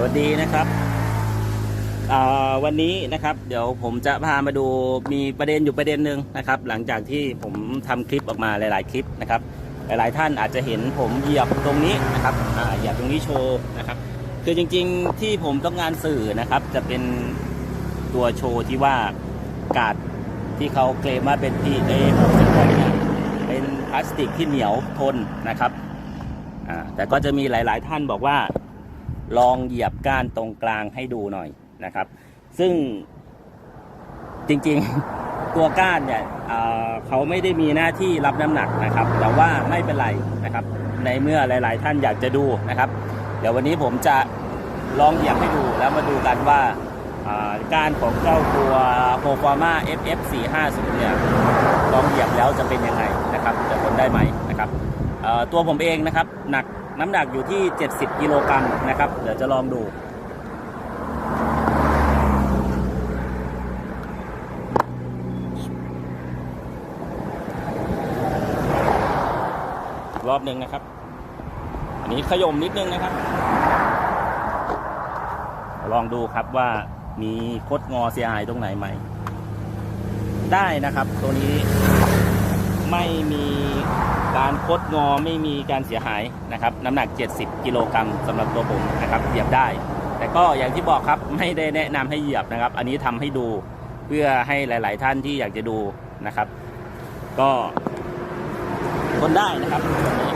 สวัสดีนะครับวันนี้นะครับ เดี๋ยวผมจะพามาดูมีประเด็นอยู่ประเด็นหนึ่งนะครับ หลังจากที่ผมทำคลิปออกมาหลาย ๆ คลิปนะครับ หลาย ๆ ท่านอาจจะเห็นผมเหยียบตรงนี้นะครับเหยียบตรงนี้โชว์นะครับ คือจริง ๆ ที่ผมต้องการสื่อนะครับ จะเป็นตัวโชว์ที่ว่ากาดที่เขาเคลมว่าเป็น PA 66เนี่ยเป็นพลาสติกที่เหนียวทนนะครับแต่ก็จะมีหลาย ๆ ท่านบอกว่า ลองเหยียบก้านตรงกลางให้ดูหน่อยนะครับ ซึ่งจริงๆตัวก้านเนี่ยเเขาไม่ได้มีหน้าที่รับน้ำหนักนะครับ แต่ว่าไม่เป็นไรนะครับ ในเมื่อหลาย ๆ ท่านอยากจะดูนะครับ เดี๋ยววันนี้ผมจะลองเหยียบให้ดูแล้วมาดูกันว่าก้านของเจ้าตัวโ o ฟอร์มา FF 450เนี่ยลองเหยียบแล้วจะเป็นยังไงนะครับจะทนได้ไหมนะครับตัวผมเองนะครับหนัก น้ำหนักอยู่ที่ 70 กิโลกรัมนะครับ เดี๋ยวจะลองดู รอบหนึ่งนะครับ อันนี้ขยมนิดนึงนะครับ ลองดูครับว่ามีคดงอเสียหายตรงไหนไหม ได้นะครับ ตัวนี้ไม่มี การคดงอไม่มีการเสียหายนะครับ น้ำหนัก 70 กิโลกรัมสำหรับตัวผมนะครับเหยียบได้ แต่ก็อย่างที่บอกครับไม่ได้แนะนำให้เหยียบนะครับ อันนี้ทำให้ดูเพื่อให้หลาย ๆ ท่านที่อยากจะดูนะครับ ก็คนได้นะครับนี้